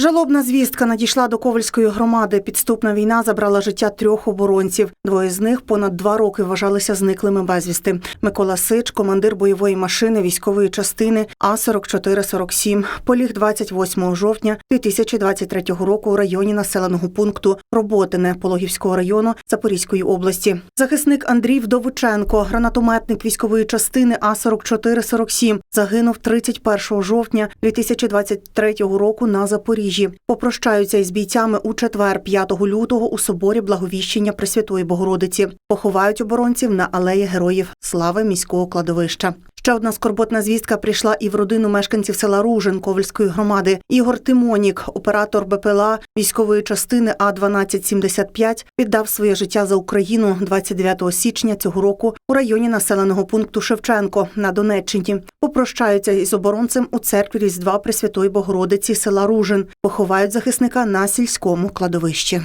Жалобна звістка надійшла до Ковальської громади. Підступна війна забрала життя трьох оборонців. Двоє з них понад два роки вважалися зниклими безвісти. Микола Сич, командир бойової машини військової частини А 4447 поліг 28 жовтня 2023 року у районі населеного пункту Роботине Пологівського району Запорізької області. Захисник Андрій Вдовиченко, гранатометник військової частини А 4447 загинув 31 жовтня 2023 року на Запоріжжі. Попрощаються із бійцями у четвер, 5 лютого, у соборі Благовіщення Пресвятої Богородиці. Поховають оборонців на алеї Героїв Слави міського кладовища. Ще одна скорботна звістка прийшла і в родину мешканців села Ружин Ковальської громади. Ігор Тимонік, оператор БПЛА військової частини А 1275 віддав своє життя за Україну 29 січня цього року у районі населеного пункту Шевченко на Донеччині. Попрощаються із оборонцем у церкві Різдва Пресвятої Богородиці села Ружин. Поховають захисника на сільському кладовищі.